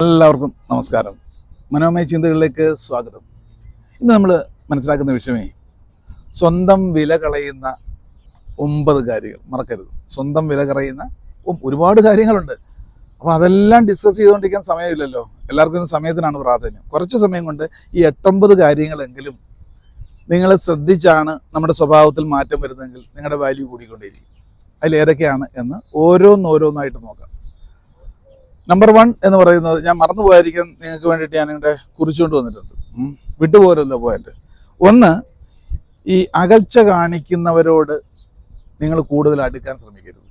എല്ലാവർക്കും നമസ്കാരം. മനോമയ ചിന്തകളിലേക്ക് സ്വാഗതം. ഇന്ന് നമ്മൾ മനസ്സിലാക്കുന്ന വിഷയമേ സ്വന്തം വില കളയുന്ന ഒമ്പത് കാര്യങ്ങൾ. മറക്കരുത്. സ്വന്തം വില കളയുന്ന ഒരുപാട് കാര്യങ്ങളുണ്ട്. അപ്പോൾ അതെല്ലാം ഡിസ്കസ് ചെയ്തുകൊണ്ടിരിക്കാൻ സമയമില്ലല്ലോ. എല്ലാവർക്കും ഇന്ന് സമയത്തിനാണ് പ്രാധാന്യം. കുറച്ച് സമയം കൊണ്ട് ഈ എട്ടൊമ്പത് കാര്യങ്ങളെങ്കിലും നിങ്ങൾ ശ്രദ്ധിച്ചാണ് നമ്മുടെ സ്വഭാവത്തിൽ മാറ്റം വരുന്നതെങ്കിൽ നിങ്ങളുടെ വാല്യൂ കൂടിക്കൊണ്ടേയിരിക്കും അതിൽ ഏതൊക്കെയാണ് എന്ന് ഓരോന്നോരോന്നായിട്ട് നോക്കാം. നമ്പർ വൺ എന്ന് പറയുന്നത് ഞാൻ മറന്നു പോയായിരിക്കും നിങ്ങൾക്ക് വേണ്ടിയിട്ട് ഞാൻ ഇവിടെ കുറിച്ചുകൊണ്ട് വന്നിട്ടുണ്ട്. വിട്ടുപോരല്ലോ പോയിട്ട്. ഒന്ന് ഈ അകൽച്ച കാണിക്കുന്നവരോട് നിങ്ങൾ കൂടുതൽ അടുക്കാൻ ശ്രമിക്കരുത്.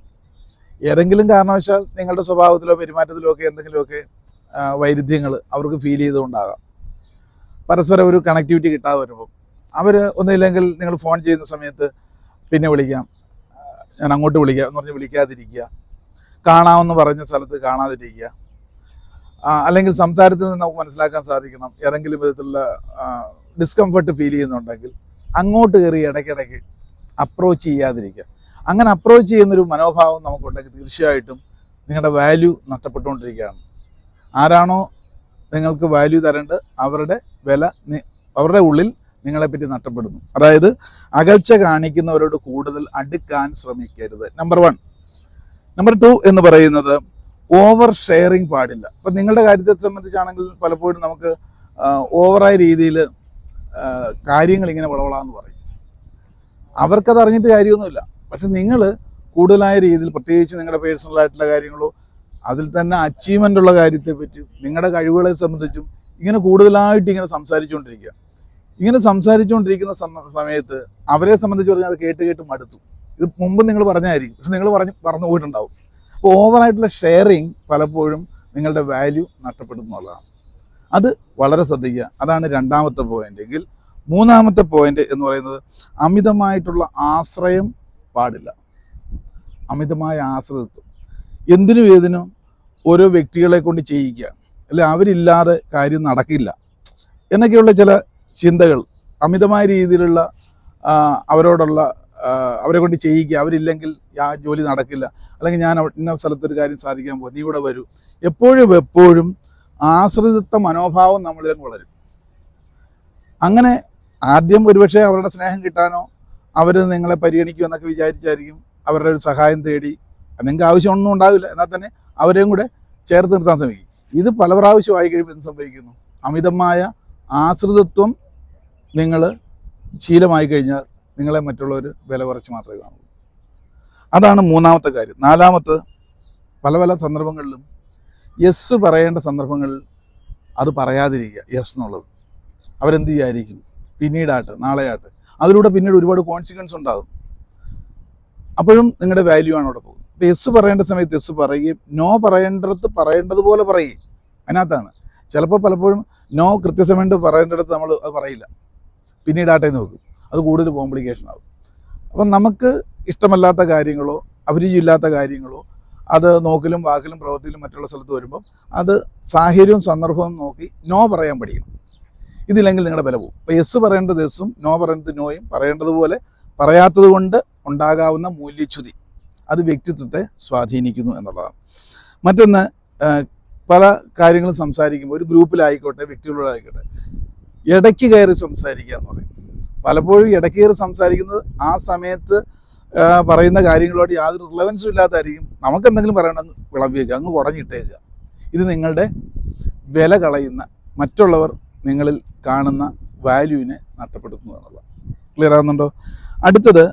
ഏതെങ്കിലും കാരണവശാൽ നിങ്ങളുടെ സ്വഭാവത്തിലോ പെരുമാറ്റത്തിലോ ഒക്കെ എന്തെങ്കിലുമൊക്കെ വൈരുദ്ധ്യങ്ങൾ അവർക്ക് ഫീൽ ചെയ്തുകൊണ്ടാകാം. പരസ്പരം ഒരു കണക്ടിവിറ്റി കിട്ടാതെ വരുമ്പം. അവർ ഒന്നുമില്ലെങ്കിൽ നിങ്ങൾ ഫോൺ ചെയ്യുന്ന സമയത്ത് പിന്നെ വിളിക്കാം. ഞാൻ അങ്ങോട്ട് വിളിക്കാം എന്ന് പറഞ്ഞ് വിളിക്കാതിരിക്കുക. കാണാമെന്ന് പറഞ്ഞ സ്ഥലത്ത് കാണാതിരിക്കുക. അല്ലെങ്കിൽ സംസാരത്തിൽ നിന്ന് നമുക്ക് മനസ്സിലാക്കാൻ സാധിക്കണം. ഏതെങ്കിലും വിധത്തിലുള്ള ഡിസ്കംഫർട്ട് ഫീൽ ചെയ്യുന്നുണ്ടെങ്കിൽ അങ്ങോട്ട് കയറി ഇടയ്ക്കിടയ്ക്ക് അപ്രോച്ച് ചെയ്യാതിരിക്കുക. അങ്ങനെ അപ്രോച്ച് ചെയ്യുന്നൊരു മനോഭാവം നമുക്കുണ്ടെങ്കിൽ തീർച്ചയായിട്ടും നിങ്ങളുടെ വാല്യൂ നഷ്ടപ്പെട്ടുകൊണ്ടിരിക്കുകയാണ്. ആരാണോ നിങ്ങൾക്ക് വാല്യൂ തരേണ്ടത് അവരുടെ വില അവരുടെ ഉള്ളിൽ നിങ്ങളെ നിങ്ങളെപ്പറ്റി നഷ്ടപ്പെടുന്നു. അതായത് അകൽച്ച കാണിക്കുന്നവരോട് കൂടുതൽ അടുക്കാൻ ശ്രമിക്കരുത്. നമ്പർ വൺ നമ്പർ ടു എന്ന് പറയുന്നത് ഓവർ ഷെയറിങ് പാടില്ല. അപ്പം നിങ്ങളുടെ കാര്യത്തെ സംബന്ധിച്ചാണെങ്കിൽ പലപ്പോഴും നമുക്ക് ഓവറായ രീതിയിൽ കാര്യങ്ങൾ ഇങ്ങനെ വളവളാന്ന് പറയും. അവർക്കത് അറിഞ്ഞിട്ട് കാര്യമൊന്നുമില്ല. പക്ഷെ നിങ്ങൾ കൂടുതലായ രീതിയിൽ പ്രത്യേകിച്ച് നിങ്ങളുടെ പേഴ്സണൽ ആയിട്ടുള്ള കാര്യങ്ങളോ അതിൽ തന്നെ അച്ചീവ്മെന്റ് ഉള്ള കാര്യത്തെ പറ്റിയും നിങ്ങളുടെ കഴിവുകളെ സംബന്ധിച്ചും ഇങ്ങനെ കൂടുതലായിട്ട് ഇങ്ങനെ സംസാരിച്ചുകൊണ്ടിരിക്കുക. ഇങ്ങനെ സംസാരിച്ചുകൊണ്ടിരിക്കുന്ന സമയത്ത് അവരെ സംബന്ധിച്ച് പറഞ്ഞാൽ അത് കേട്ട് കേട്ട് മടുത്തു. ഇത് മുമ്പ് നിങ്ങൾ പറഞ്ഞായിരിക്കും. പക്ഷെ നിങ്ങൾ പറഞ്ഞ് പറഞ്ഞു പോയിട്ടുണ്ടാവും. അപ്പോൾ ഓവറായിട്ടുള്ള ഷെയറിങ് പലപ്പോഴും നിങ്ങളുടെ വാല്യൂ നഷ്ടപ്പെടുന്നുള്ളതാണ് അത് വളരെ ശ്രദ്ധിക്കുക. അതാണ് രണ്ടാമത്തെ പോയിന്റ് എങ്കിൽ മൂന്നാമത്തെ പോയിന്റ് എന്ന് പറയുന്നത് അമിതമായിട്ടുള്ള ആശ്രയം പാടില്ല. അമിതമായ ആശ്രിതത്വം. എന്തിനും ഏതിനും ഓരോ വ്യക്തികളെ കൊണ്ട് ചെയ്യിക്കുക. അല്ലെ അവരില്ലാതെ കാര്യം നടക്കില്ല. എന്നൊക്കെയുള്ള ചില ചിന്തകൾ അമിതമായ രീതിയിലുള്ള അവരോടുള്ള അവരെ കൊണ്ട് ചെയ്യിക്കുക. അവരില്ലെങ്കിൽ ആ ജോലി നടക്കില്ല. അല്ലെങ്കിൽ ഞാൻ ഇന്ന സ്ഥലത്തൊരു കാര്യം സാധിക്കാൻ പോകും. നീ ഇവിടെ വരൂ. എപ്പോഴും എപ്പോഴും ആശ്രിതത്വ മനോഭാവം നമ്മളിലും വളരും. അങ്ങനെ ആദ്യം ഒരുപക്ഷെ അവരുടെ സ്നേഹം കിട്ടാനോ അവർ നിങ്ങളെ പരിഗണിക്കുമോ എന്നൊക്കെ വിചാരിച്ചായിരിക്കും അവരുടെ ഒരു സഹായം തേടി. നിങ്ങൾക്ക് ആവശ്യമൊന്നും ഉണ്ടാവില്ല. എന്നാൽ തന്നെ അവരെയും കൂടെ ചേർത്ത് നിർത്താൻ ശ്രമിക്കും. ഇത് പല പ്രാവശ്യമായി കഴിയുമ്പോൾ എന്ത് സംഭവിക്കുന്നു? അമിതമായ ആശ്രിതത്വം നിങ്ങൾ ശീലമായി കഴിഞ്ഞാൽ നിങ്ങളെ മറ്റുള്ളവർ വില കുറച്ച് മാത്രമേ കാണൂ അതാണ് മൂന്നാമത്തെ കാര്യം. നാലാമത്തെ പല പല സന്ദർഭങ്ങളിലും യെസ് പറയേണ്ട സന്ദർഭങ്ങളിൽ അത് പറയാതിരിക്കുക യെസ് എന്നുള്ളത്. അവരെന്ത് വിചാരിക്കും പിന്നീടാട്ട് നാളെയാട്ട്. അതിലൂടെ പിന്നീട് ഒരുപാട് കോൺസിക്വൻസ് ഉണ്ടാകും. അപ്പോഴും നിങ്ങളുടെ വാല്യൂ ആണ് അവിടെ പോകുന്നത്. അപ്പോൾ യെസ് പറയേണ്ട സമയത്ത് യെസ് പറയുകയും നോ പറയേണ്ടടുത്ത് പറയേണ്ടതുപോലെ പറയുകയും. അതിനകത്താണ്. ചിലപ്പോൾ പലപ്പോഴും നോ കൃത്യസമയത്ത് പറയേണ്ടടുത്ത് നമ്മൾ അത് പറയില്ല. പിന്നീടാട്ടെ നോക്കും. അത് കൂടുതൽ കോംപ്ലിക്കേഷൻ ആവും. അപ്പം നമുക്ക് ഇഷ്ടമല്ലാത്ത കാര്യങ്ങളോ അഭിരുചിയില്ലാത്ത കാര്യങ്ങളോ അത് നോക്കിലും വാക്കിലും പ്രവൃത്തിയിലും മറ്റുള്ള സ്ഥലത്ത് വരുമ്പം അത് സാഹചര്യവും സന്ദർഭവും നോക്കി നോ പറയാൻ പഠിക്കണം. ഇതില്ലെങ്കിൽ നിങ്ങളുടെ വില പോകും. അപ്പോൾ യെസ് പറയേണ്ടത് യെസ്സും നോ പറയേണ്ടത് നോയും പറയേണ്ടതുപോലെ പറയാത്തത് കൊണ്ട് ഉണ്ടാകാവുന്ന മൂല്യച്യുതി അത് വ്യക്തിത്വത്തെ സ്വാധീനിക്കുന്നു എന്നുള്ളതാണ്. മറ്റൊന്ന് പല കാര്യങ്ങളും സംസാരിക്കുമ്പോൾ ഒരു ഗ്രൂപ്പിലായിക്കോട്ടെ വ്യക്തികളോടായിക്കോട്ടെ ഇടയ്ക്ക് കയറി സംസാരിക്കുക എന്ന് പറയും. പലപ്പോഴും ഇടക്കേറി സംസാരിക്കുന്നത് ആ സമയത്ത് പറയുന്ന കാര്യങ്ങളോട് യാതൊരു റിലവൻസും ഇല്ലാത്തായിരിക്കും. നമുക്ക് എന്തെങ്കിലും പറയണമെന്ന് വിളമ്പിയേക്കുക അങ്ങ് കുടഞ്ഞിട്ടേക്കുക ഇത് നിങ്ങളുടെ വില കളയുന്ന മറ്റുള്ളവർ നിങ്ങളിൽ കാണുന്ന വാല്യൂവിനെ നഷ്ടപ്പെടുത്തുന്നു എന്നുള്ളത്. ക്ലിയർ ആകുന്നുണ്ടോ അടുത്തത്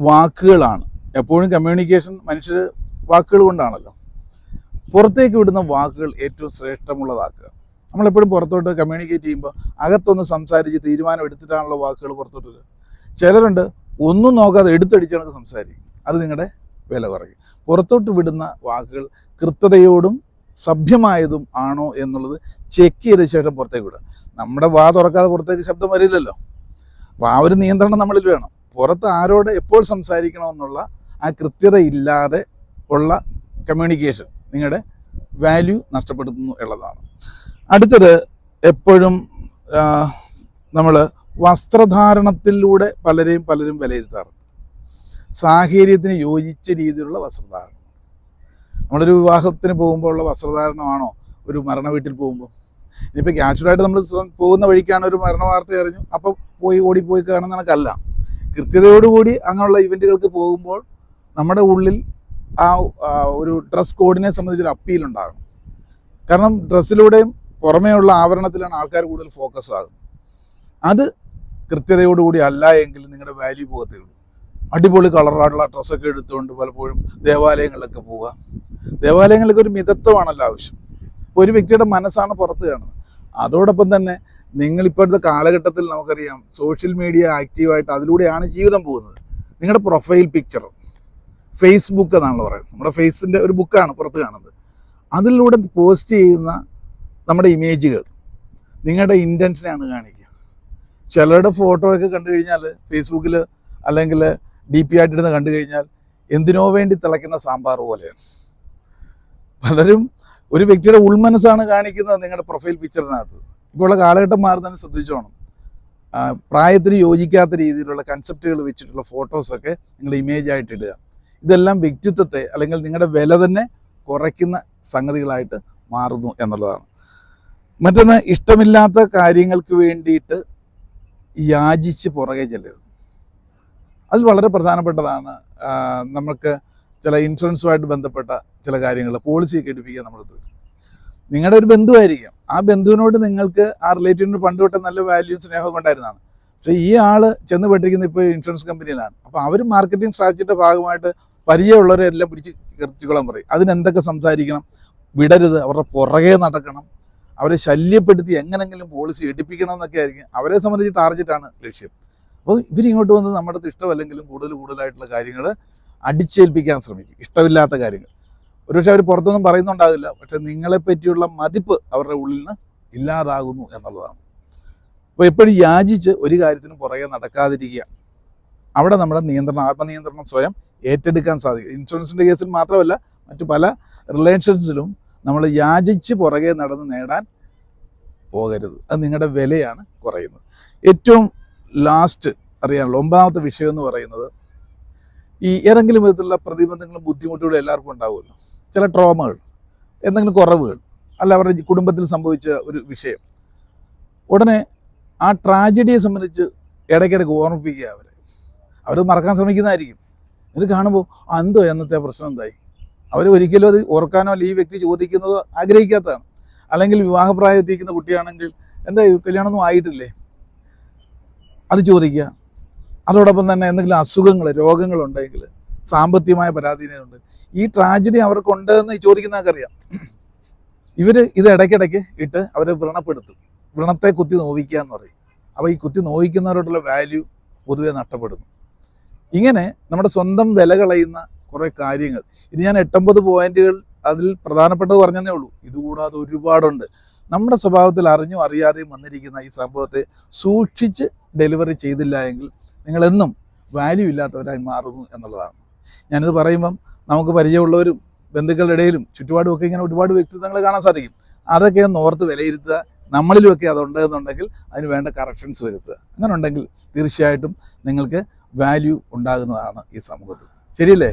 വാക്കുകളാണ്. എപ്പോഴും കമ്മ്യൂണിക്കേഷൻ മനുഷ്യർ വാക്കുകൾ കൊണ്ടാണല്ലോ. പുറത്തേക്ക് വിടുന്ന വാക്കുകൾ ഏറ്റവും ശ്രേഷ്ഠമുള്ളതാക്കുക. നമ്മളെപ്പോഴും പുറത്തോട്ട് കമ്മ്യൂണിക്കേറ്റ് ചെയ്യുമ്പോൾ അകത്തൊന്ന് സംസാരിച്ച് തീരുമാനം എടുത്തിട്ടാണല്ലോ വാക്കുകൾ പുറത്തോട്ട് വരിക. ചിലരുണ്ട് ഒന്നും നോക്കാതെ എടുത്തടിച്ചാണ് സംസാരിക്കും. അത് നിങ്ങളുടെ വില കുറയും. പുറത്തോട്ട് വിടുന്ന വാക്കുകൾ കൃത്യതയോടും സഭ്യമായതും ആണോ എന്നുള്ളത് ചെക്ക് ചെയ്ത ശേഷം പുറത്തേക്ക് വിടുക. നമ്മുടെ വാ തുറക്കാതെ പുറത്തേക്ക് ശബ്ദം വരില്ലല്ലോ. അപ്പോൾ ആ ഒരു നിയന്ത്രണം നമ്മളിൽ വേണം. പുറത്ത് ആരോട് എപ്പോൾ സംസാരിക്കണമെന്നുള്ള ആ കൃത്യത ഇല്ലാതെ ഉള്ള കമ്മ്യൂണിക്കേഷൻ നിങ്ങളുടെ വാല്യൂ നഷ്ടപ്പെടുത്തുന്നു എന്നുള്ളതാണ്. അടുത്തത് എപ്പോഴും നമ്മൾ വസ്ത്രധാരണത്തിലൂടെ പലരെയും പലരും വിലയിരുത്താറുണ്ട്. സാഹചര്യത്തിന് യോജിച്ച രീതിയിലുള്ള വസ്ത്രധാരണം. നമ്മളൊരു വിവാഹത്തിന് പോകുമ്പോൾ ഉള്ള വസ്ത്രധാരണമാണോ? ഒരു മരണ വീട്ടിൽ പോകുമ്പോൾ. ഇനിയിപ്പോൾ ക്യാഷ്വലായിട്ട് നമ്മൾ പോകുന്ന വഴിക്കാണ് ഒരു മരണ വാർത്ത അറിഞ്ഞു അപ്പോൾ പോയി ഓടിപ്പോയി കാണുന്ന കണക്കല്ല കൃത്യതയോടുകൂടി അങ്ങനെയുള്ള ഇവന്റുകൾക്ക് പോകുമ്പോൾ നമ്മുടെ ഉള്ളിൽ ആ ഒരു ഡ്രസ് കോഡിനെ സംബന്ധിച്ചൊരു അപ്പീൽ ഉണ്ടാകണം കാരണം ഡ്രസ്സിലൂടെയും പുറമേയുള്ള ആവരണത്തിലാണ് ആൾക്കാർ കൂടുതൽ ഫോക്കസ് ആകുന്നത് അത് കൃത്യതയോടുകൂടി അല്ല എങ്കിൽ നിങ്ങളുടെ വാല്യൂ പോകത്തേ ഉള്ളൂ അടിപൊളി കളറായിട്ടുള്ള ഡ്രസ്സൊക്കെ എടുത്തുകൊണ്ട് പലപ്പോഴും ദേവാലയങ്ങളിലൊക്കെ പോവുക. ദേവാലയങ്ങളിലൊക്കെ ഒരു മിതത്വമാണല്ലോ ആവശ്യം. ഒരു വ്യക്തിയുടെ മനസ്സാണ് പുറത്ത് കാണുന്നത്. അതോടൊപ്പം തന്നെ നിങ്ങൾ ഇപ്പോഴത്തെ കാലഘട്ടത്തിൽ നമുക്കറിയാം സോഷ്യൽ മീഡിയ ആക്റ്റീവായിട്ട് അതിലൂടെയാണ് ജീവിതം പോകുന്നത്. നിങ്ങളുടെ പ്രൊഫൈൽ പിക്ചർ ഫേസ്ബുക്ക് എന്നാണല്ലോ പറയുന്നത്. നമ്മുടെ ഫേസിന്റെ ഒരു ബുക്കാണ് പുറത്ത് കാണുന്നത്. അതിലൂടെ പോസ്റ്റ് ചെയ്യുന്ന നമ്മുടെ ഇമേജുകൾ. നിങ്ങളുടെ ഇന്റൻഷനാണ് കാണിക്കുക. ചിലരുടെ ഫോട്ടോ ഒക്കെ കണ്ടു കഴിഞ്ഞാൽ ഫേസ്ബുക്കിൽ അല്ലെങ്കിൽ ഡി പി ആയിട്ടിരുന്ന് കണ്ടു കഴിഞ്ഞാൽ എന്തിനോ വേണ്ടി തിളയ്ക്കുന്ന സാമ്പാർ പോലെയാണ്. പലരും ഒരു വ്യക്തിയുടെ ഉൾമനസ്സാണ് കാണിക്കുന്നത് നിങ്ങളുടെ പ്രൊഫൈൽ പിക്ചറിനകത്ത് ഇപ്പോൾ ഉള്ള കാലഘട്ടം മാറുന്നതിന് ശ്രദ്ധിച്ചോണം പ്രായത്തിന് യോജിക്കാത്ത രീതിയിലുള്ള കൺസെപ്റ്റുകൾ വെച്ചിട്ടുള്ള ഫോട്ടോസൊക്കെ നിങ്ങൾ ഇമേജ് ആയിട്ട് ഇടുക. ഇതെല്ലാം വ്യക്തിത്വത്തെ അല്ലെങ്കിൽ നിങ്ങളുടെ വില തന്നെ കുറയ്ക്കുന്ന സംഗതികളായിട്ട് മാറുന്നു എന്നുള്ളതാണ്. മറ്റൊന്ന് ഇഷ്ടമില്ലാത്ത കാര്യങ്ങൾക്ക് വേണ്ടിയിട്ട് യാചിച്ച് പുറകെ ചെല്ലരുത്. അത് വളരെ പ്രധാനപ്പെട്ടതാണ്. നമുക്ക് ചില ഇൻഷുറൻസുമായിട്ട് ബന്ധപ്പെട്ട ചില കാര്യങ്ങൾ പോളിസിയൊക്കെ എടുപ്പിക്കുക നമ്മൾ നിങ്ങളുടെ ഒരു ബന്ധുവായിരിക്കാം. ആ ബന്ധുവിനോട് നിങ്ങൾക്ക് ആ റിലേറ്റീവിന് പണ്ട് തൊട്ട് നല്ല വാല്യൂ സ്നേഹമൊക്കെ ഉണ്ടായിരുന്നതാണ്. പക്ഷേ ഈ ആൾ ചെന്ന് പെട്ടിരിക്കുന്ന ഇപ്പോൾ ഇൻഷുറൻസ് കമ്പനിയിലാണ് അപ്പോൾ അവർ മാർക്കറ്റിംഗ് സ്ട്രാറ്റജിയുടെ ഭാഗമായിട്ട് പരിചയമുള്ളവരെല്ലാം പിടിച്ച് നിർത്തിക്കൊള്ളാൻ പറയും. അതിനെന്തൊക്കെ സംസാരിക്കണം? വിടരുത്. അവരുടെ പുറകെ നടക്കണം. അവരെ ശല്യപ്പെടുത്തി എങ്ങനെങ്കിലും പോളിസി എടുപ്പിക്കണം എന്നൊക്കെ ആയിരിക്കും. അവരെ സംബന്ധിച്ച് ടാർഗറ്റാണ് ലക്ഷ്യം. അപ്പോൾ ഇവരിങ്ങോട്ട് വന്ന് നമ്മുടെ ഇഷ്ടമല്ലെങ്കിലും കൂടുതൽ കൂടുതലായിട്ടുള്ള കാര്യങ്ങൾ അടിച്ചേൽപ്പിക്കാൻ ശ്രമിക്കും. ഇഷ്ടമില്ലാത്ത കാര്യങ്ങൾ. ഒരുപക്ഷെ അവർ പുറത്തൊന്നും പറയുന്നുണ്ടാകില്ല പക്ഷെ നിങ്ങളെ പറ്റിയുള്ള മതിപ്പ് അവരുടെ ഉള്ളിൽ നിന്ന് ഇല്ലാതാകുന്നു എന്നുള്ളതാണ്. അപ്പോൾ എപ്പോഴും യാചിച്ച് ഒരു കാര്യത്തിനും പുറകെ നടക്കാതിരിക്കുക. അവിടെ നമ്മുടെ നിയന്ത്രണം ആത്മനിയന്ത്രണം സ്വയം ഏറ്റെടുക്കാൻ സാധിക്കും. ഇൻഷുറൻസിന്റെ കേസിൽ മാത്രമല്ല മറ്റു പല റിലേഷൻസിലും നമ്മൾ യാചിച്ച് പുറകെ നടന്ന് നേടാൻ പോകരുത്. അത് നിങ്ങളുടെ വിലയാണ് കുറയുന്നത്. ഏറ്റവും ലാസ്റ്റ് അറിയാനുള്ള ഒമ്പതാമത്തെ വിഷയം എന്ന് പറയുന്നത് ഈ ഏതെങ്കിലും വിധത്തിലുള്ള പ്രതിബന്ധങ്ങളും ബുദ്ധിമുട്ടുകളും എല്ലാവർക്കും ഉണ്ടാവുമല്ലോ. ചില ട്രോമകൾ എന്തെങ്കിലും കുറവുകൾ അല്ല അവരുടെ കുടുംബത്തിൽ സംഭവിച്ച ഒരു വിഷയം. ഉടനെ ആ ട്രാജഡിയെ സംബന്ധിച്ച് ഇടയ്ക്കിടയ്ക്ക് ഓർമ്മിപ്പിക്കുക അവരെ. അവർ മറക്കാൻ ശ്രമിക്കുന്നതായിരിക്കും. ഇത് കാണുമ്പോൾ "ആ, എന്തോ എന്നത്തെ പ്രശ്നം എന്തായി? അവർ ഒരിക്കലും അത് ഓർക്കാനോ അല്ലെങ്കിൽ ഈ വ്യക്തി ചോദിക്കുന്നതോ ആഗ്രഹിക്കാത്തതാണ്. അല്ലെങ്കിൽ വിവാഹപ്രായം എത്തിക്കുന്ന കുട്ടിയാണെങ്കിൽ എന്താ കല്യാണമൊന്നും ആയിട്ടില്ലേ? അത് ചോദിക്കുക. അതോടൊപ്പം തന്നെ എന്തെങ്കിലും അസുഖങ്ങൾ രോഗങ്ങളുണ്ടെങ്കിൽ സാമ്പത്തികമായ പരാധീനതയുണ്ട് ഈ ട്രാജഡി അവർക്കുണ്ട് എന്ന് ചോദിക്കുന്നവർക്കറിയാം ഇവർ ഇത് ഇടയ്ക്കിടയ്ക്ക് ഇട്ട് അവരെ വ്രണപ്പെടുത്തും. വ്രണത്തെ കുത്തി നോവിക്കുക എന്ന് പറയും. അപ്പോൾ ഈ കുത്തി നോവിക്കുന്നവരോടുള്ള വാല്യൂ പൊതുവെ നഷ്ടപ്പെടുന്നു. ഇങ്ങനെ നമ്മുടെ സ്വന്തം വില കളയുന്ന കുറേ കാര്യങ്ങൾ. ഇത് ഞാൻ എട്ടൊമ്പത് പോയിന്റുകൾ അതിൽ പ്രധാനപ്പെട്ടത് പറഞ്ഞതേ ഉള്ളൂ. ഇതുകൂടാതെ ഒരുപാടുണ്ട്. നമ്മുടെ സ്വഭാവത്തിൽ അറിഞ്ഞും അറിയാതെയും വന്നിരിക്കുന്ന ഈ സംഭവത്തെ സൂക്ഷിച്ച് ഡെലിവറി ചെയ്തില്ല എങ്കിൽ നിങ്ങളെന്നും വാല്യൂ ഇല്ലാത്തവരായി മാറുന്നു എന്നുള്ളതാണ്. ഞാനിത് പറയുമ്പം നമുക്ക് പരിചയമുള്ളവരും ബന്ധുക്കളുടെ ഇടയിലും ചുറ്റുപാടും ഒക്കെ ഇങ്ങനെ ഒരുപാട് വ്യക്തിത്വങ്ങൾ കാണാൻ സാധിക്കും. അതൊക്കെ ഒന്ന് ഓർത്ത് വിലയിരുത്തുക. നമ്മളിലുമൊക്കെ അതുണ്ട് എന്നുണ്ടെങ്കിൽ അതിന് വേണ്ട കറക്ഷൻസ് വരുത്തുക. അങ്ങനെ ഉണ്ടെങ്കിൽ തീർച്ചയായിട്ടും നിങ്ങൾക്ക് വാല്യൂ ഉണ്ടാകുന്നതാണ് ഈ സമൂഹത്തിൽ. ശരിയല്ലേ?